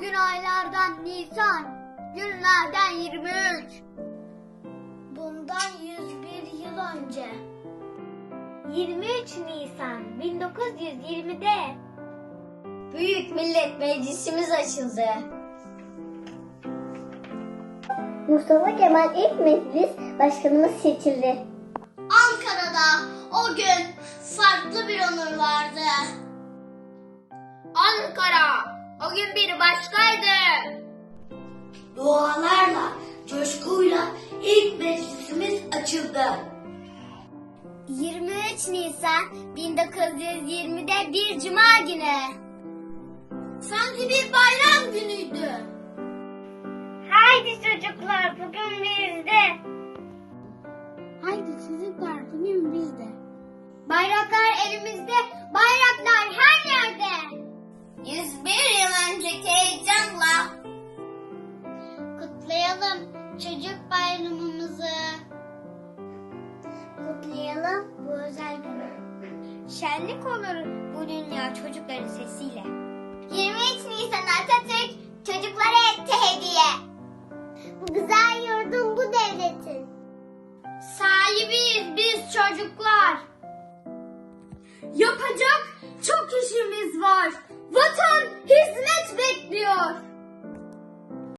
Bugün aylardan Nisan, günlerden 23. Bundan 101 yıl önce. 23 Nisan 1920'de Büyük Millet Meclisimiz açıldı. Mustafa Kemal ilk meclis başkanımız seçildi. Ankara'da o gün farklı bir onur vardı. Ankara o gün bir başkaydı. Dualarla, coşkuyla ilk meclisimiz açıldı. 23 Nisan 1920'de bir cuma günü. Sanki bir bayram günüydü. Haydi çocuklar bugün bizde. Haydi çocuklar bugün bizde. Bayraklar elimizde, kutlayalım çocuk bayramımızı. Kutlayalım bu özel günü. Şenlik olur bu dünya çocukların sesiyle. 23 Nisan Atatürk çocuklara etti hediye. Bu güzel yurdun bu devletin. Sahibiyiz biz çocuklar. Yapacak